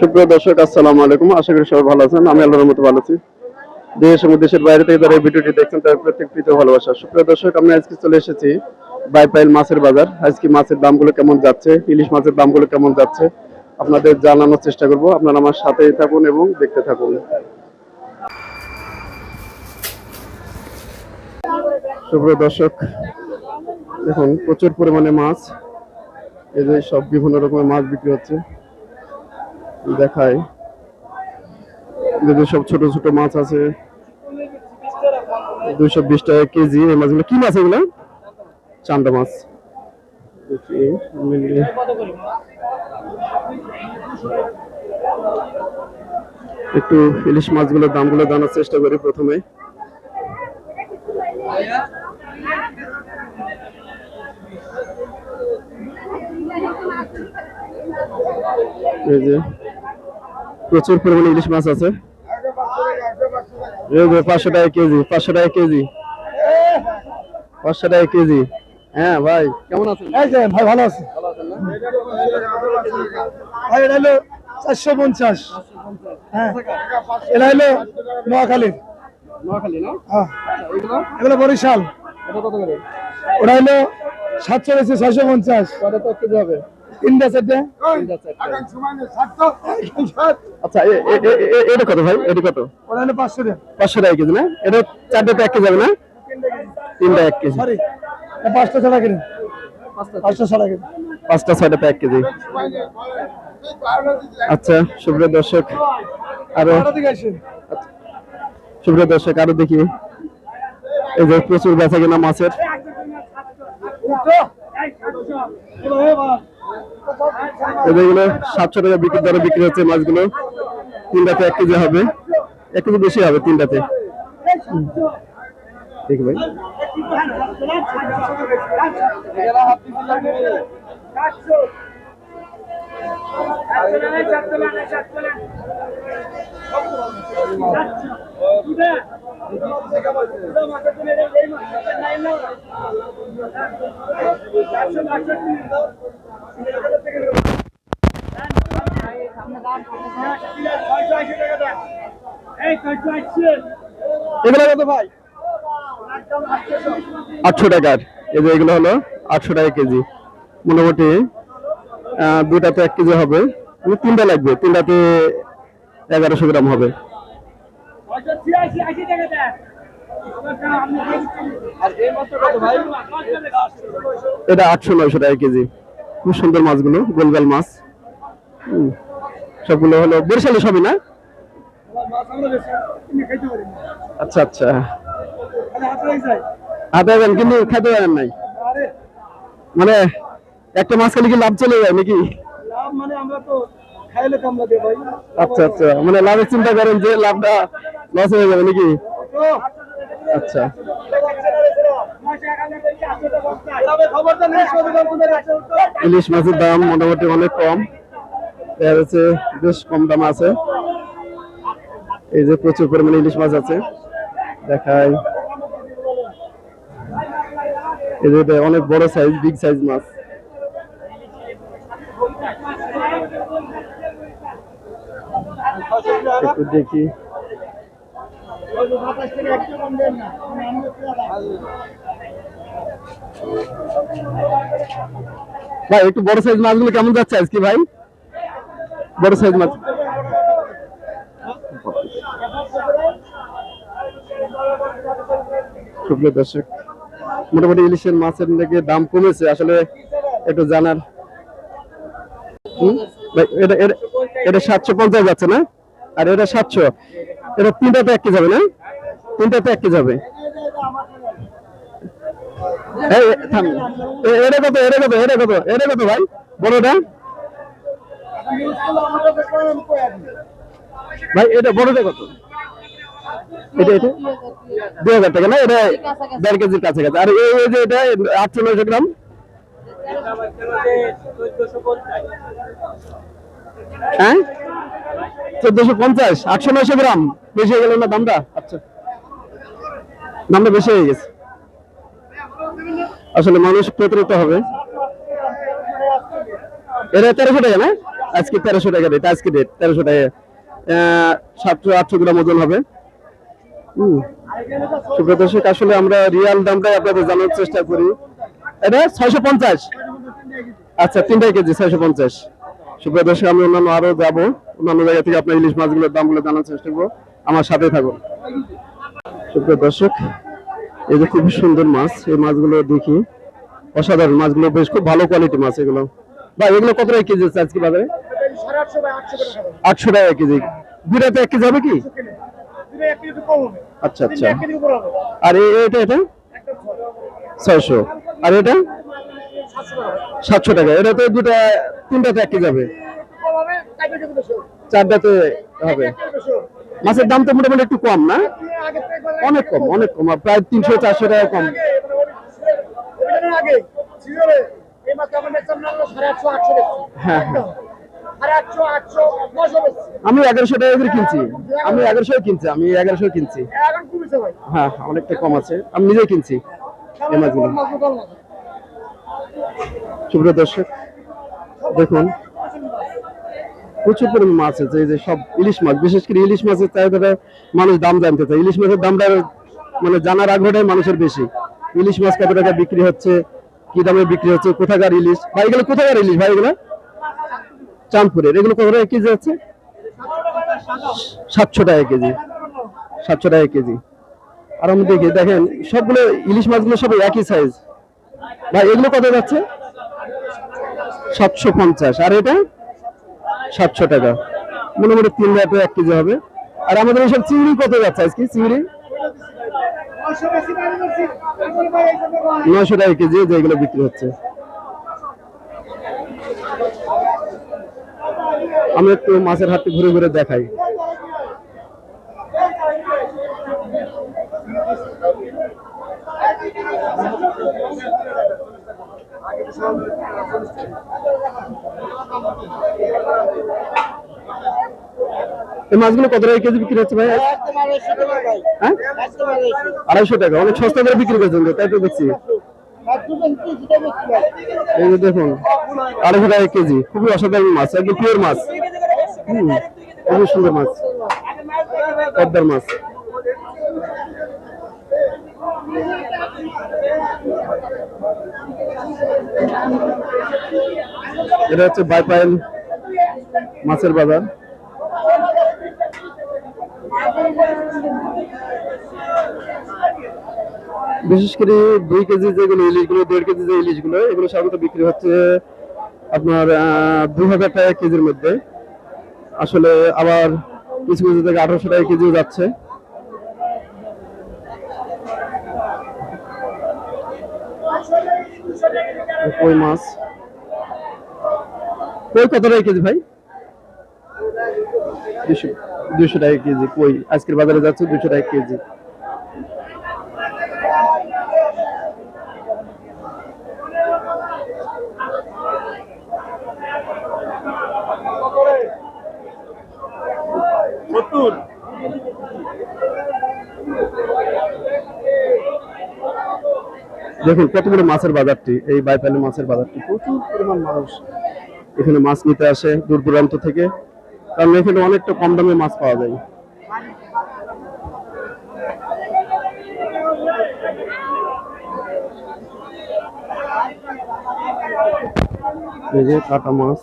সুপ্রিয় দর্শক, আসসালামু আলাইকুম। আশা করি সবাই ভালো আছেন। আমি আল্লাহর মতো ভালো আছি। দেশ এবং দেশের বাইরে থেকে যারা এই ভিডিওটি দেখছেন তার প্রত্যেক প্রীতি ভালোবাসা। সুপ্রিয় দর্শক, আমি আজকে চলে এসেছি বাইপাইল মাছের বাজার। আজকে মাছের দামগুলো কেমন যাচ্ছে? ইলিশ মাছের দামগুলো কেমন যাচ্ছে? আপনাদের জানানোর চেষ্টা করব। আপনারা আমার সাথেই থাকুন এবং দেখতে থাকুন। সুপ্রিয় দর্শক, দেখুন, প্রচুর পরিমাণে মাছ। এই যে সব বিভিন্ন রকমের মাছ বিক্রি হচ্ছে। দেখায়। যে সব ছোট ছোট মাছ আছে। দুইশো বিশ টাকা কেজি। এই মাছগুলো কি মাছ এগুলো? চান্দা মাছ। একটু ইলিশ মাছগুলোর দামগুলো জানার চেষ্টা করি প্রথমে। এই যে প্রচুর পরিমাণে ইলিশ মাছ আছে। পাঁচশো টাকা কেজি পাঁচশো টাকা কেজি। পাঁচশো টাকা কেজি। হ্যাঁ ভাই কেমন আছেন? ভাই ভালো আছে। ভাই এটা হলো চারশো পঞ্চাশ। হ্যাঁ এটা হলো নোয়াখালীর নোয়াখালী না? হ্যাঁ। এগুলো? বরিশাল। ওটা হলো সাতশো ছয়শো পঞ্চাশ। কত কেজি হবে? তিনটা চারটে? আচ্ছা এটা কত ভাই? এটা কত? ওটা হলো পাঁচশো টাকা পাঁচশো টাকা কেজি না? এটা চারটে এক কেজি হবে না? তিনটা এক কেজি। সরি পাঁচটা ছটা কিনে পাঁচটা ছটা কিনে পাঁচটা ছয়টা এক কেজি। আচ্ছা সুপ্রিয় দর্শক আরও আসেন সুপ্রিয় দর্শক আরও দেখি। এই যে প্রচুর বেচা কিনা মাছের এগুলো সাতশো টাকা বিক্রি দরে বিক্রি হচ্ছে মাছগুলো। তিনটাতে এক কেজি হবে। এক কেজি বেশি হবে তিনটাতে। ভাই। এগুলো কত ভাই? আটশো টাকার। এই যে এগুলো হলো আটশো টাকা কেজি। মোটামুটি দুটাতে এক কেজি হবে। মানে তিনটা লাগবে। তিনটাতে এগারোশো গ্রাম হবে। এটা আটশো নয়শো টাকা কেজি। খুব সুন্দর মাছগুলো, গোলগাল মাছ। সবগুলো হলো বরিশালে সবই না? আচ্ছা আচ্ছা। হাতে কিন্তু খেতে পারেন নাই। মানে একটা মাছ খালি কি লাভ চলে যায় নাকি? আচ্ছা আচ্ছা। মানে লাভের চিন্তা করেন যে লাভটা লস হয়ে যাবে নাকি? আচ্ছা। ইলিশ মাছের দাম মোটামুটি অনেক কম। যাচ্ছে বেশ কম দাম আছে। এই যে প্রচুর পরিমাণে ইলিশ মাছ আছে। দেখাই। অনেক বড় সাইজ বিগ সাইজ মাছ। দেখি। ভাই, একটু বড় সাইজ মাছগুলো কেমন যাচ্ছে আজকে ভাই? বড় সাইজ মাছ। সুপ্রিয় দর্শক, মোটামুটি ইলিশের মাছের নাকি দাম কমেছে, আসলে একটু জানার? এটা সাতশো পঞ্চাশ যাচ্ছে না? আর এটা সাতশো। এটা তিনটাতে এক কেজি যাবে না? তিনটাতে এক কেজি যাবে। এটা কত এটা কত এটা কত এটা কত ভাই? বড়টা? ভাই, এটা বড়টা কত? এটা এটা? দুই হাজার টাকা না? এটা দেড় কেজির কাছাকাছি। আর এই যে এটা, আটশো নয়শো গ্রাম? হ্যাঁ? চোদ্দশো পঞ্চাশ, আটশো নয়শো গ্রাম। বেশি হয়ে গেল না দামটা? আচ্ছা। দামটা বেশি হয়ে গেছে। আসলে মানুষ প্রতারিত হবে। এটা তেরোশো টাকা না? আজকে তেরোশো টাকা রেট আজকে রেট তেরোশো টাকা। সাতশো আটশো গ্রাম ওজন হবে। সুপ্রিয় দর্শক, আসলে আমরা রিয়াল দামটাই আপনাদের জানার চেষ্টা করি। এটা ছয়শো পঞ্চাশ। আচ্ছা তিনটাই কেজি, ছয়শো পঞ্চাশ। সুপ্রিয় দর্শক, আমি অন্যান্য আরও যাব। অন্যান্য জায়গা থেকে আপনার ইলিশ মাছগুলোর দামগুলো জানার চেষ্টা করব। আমার সাথে থাকুন। সুপ্রিয় দর্শক, এই যে খুব সুন্দর মাছ, এই মাছগুলো দেখি। অসাধারণ মাছগুলো, বেশ খুব ভালো কোয়ালিটি মাছ এগুলো। বা এগুলো কত কেজি আজকে বাজারে? আটশো টাকা কেজি। দুটাতে এক কেজি হবে কি? আচ্ছা আচ্ছা। আর এটা এটা? ছয়শো। আর এটা? সাতশো টাকা। এটা তো দুটা তিনটাতে এক কেজি হবে। চারটাতে হবে মাছের দাম তো মোটামুটি একটু কম না? অনেক কম অনেক কম। প্রায় তিনশো চারশো টাকা কম। মানে হ্যাঁ হ্যাঁ। আমি এগারোশো টাকা করে কিনছি। আমি এগারোশো কিনছি আমি এগারোশো কিনছি। এখন হ্যাঁ অনেকটা কম আছে। আমি নিজেই কিনছি। সুপ্রিয় দর্শক দেখুন প্রচুর পরিমাণ মাছ আছে যে সব ইলিশ মাছ বিশেষ করে ইলিশ মাছের চাহিদাটা মানুষ দাম জানতে চায়। ইলিশ মাছের দামটা মানে জানার আগ্রহটাই মানুষের বেশি। ইলিশ মাছ কত টাকা বিক্রি হচ্ছে কি দামে বিক্রি হচ্ছে কোথাকার ইলিশ? ভাই এগুলো কোথাকার ইলিশ ভাই এগুলো? চাঁদপুরের। এগুলো কত টাকা কেজি আছে? সাতশো টাকা কেজি। সাতশো টাকা কেজি। আর আমি দেখি, দেখেন, সবগুলো ইলিশ মাছগুলো সব একই সাইজ ভাই, এগুলো কত যাচ্ছে? সাতশো পঞ্চাশ। আর এটা? সাতশো টাকা। মোটামুটি তিন হাজার এক কেজি হবে। আর আমাদের এইসব চিংড়ি কত যাচ্ছে আজকে? চিংড়ি? নশো টাকা কেজি, যেগুলো বিক্রি হচ্ছে। আমি একটু মাছের হাটটি ঘুরে ঘুরে দেখাই। এই মাছগুলো কত টাকা কেজি বিক্রি হচ্ছে ভাই? আড়াইশো টাকা হ্যাঁ? আড়াইশো টাকা অনেক সস্তা করে বিক্রি করছেন তো, তাই তো দেখছি। এই যে দেখুন আড়াইশো টাকা কেজি খুবই অসাধারণ মাছ একদম পিওর মাছ। হুম, খুবই সুন্দর মাছ পদ্মার মাছ। এটা হচ্ছে বাইপাইল মাছের বাজার। বিশেষ করে দুই কেজি যেগুলো ইলিশগুলো, দেড় কেজি যে ইলিশগুলো, এগুলো সাধারণত বিক্রি হচ্ছে আপনার দুই হাজার টাকা কেজির মধ্যে। আসলে আবার কিছু কিছু থেকে আঠারোশো টাকা কেজিও যাচ্ছে। কই মাছ? কত টাকা কেজি ভাই? দুশো দুশো টাকা কেজি। কই? আজকের বাজারে যাচ্ছে দুশো টাকা কেজি। দেখুন বড় মাছের বাজারটি? এই বাইপালি মাছের বাজারটি। প্রচুর পরিমাণ মানুষ এখানে মাছ নিতে আসে দূর দূরান্ত থেকে। কারণ এখানে অনেকটা কম দামে মাছ পাওয়া যায়। কাটা মাছ।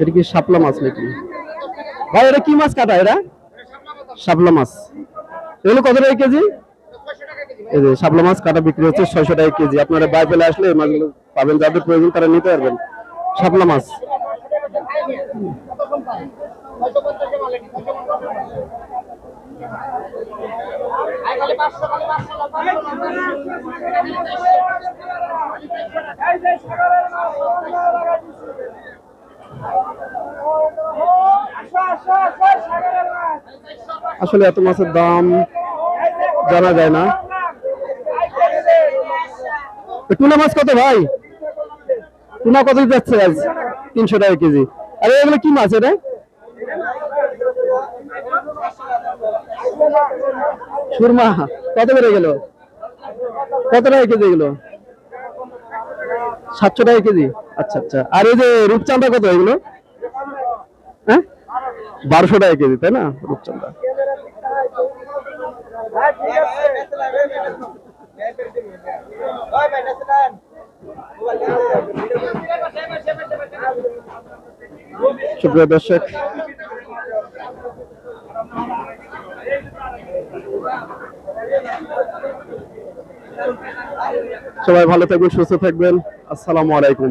এটা কি শাপলা মাছ নাকি? ভাই, এটা কি মাছ কাটা? এরা শাপলা মাছ। এগুলো কত টাকা কেজি? এই যে শাপলা মাছ কাটা বিক্রি হচ্ছে ছয়শো টাকা কেজি। আপনারা বাইবেলে আসলে মাছগুলো পাবেন। যাদের প্রয়োজন তারা নিতে পারবেন। শাপলা মাছ। আসলে এত মাছের দাম জানা যায় না। টুনা মাছ কত ভাই? টুনা কত যাচ্ছে আজ তিনশো টাকা কেজি। আরে এগুলো কি মাছ এটা? সুরমা, কত করে গেল কত টাকা কেজি এগুলো? সাতশো টাকা কেজি? আচ্ছা আচ্ছা। আর এই যে রূপচাঁদা কত এগুলো? হ্যাঁ? বারোশো টাকা কেজি, তাই না? রূপচাঁদা। সুপ্রিয় দর্শক সবাই ভালো থাকবেন সুস্থ থাকবেন। আসসালামু আলাইকুম।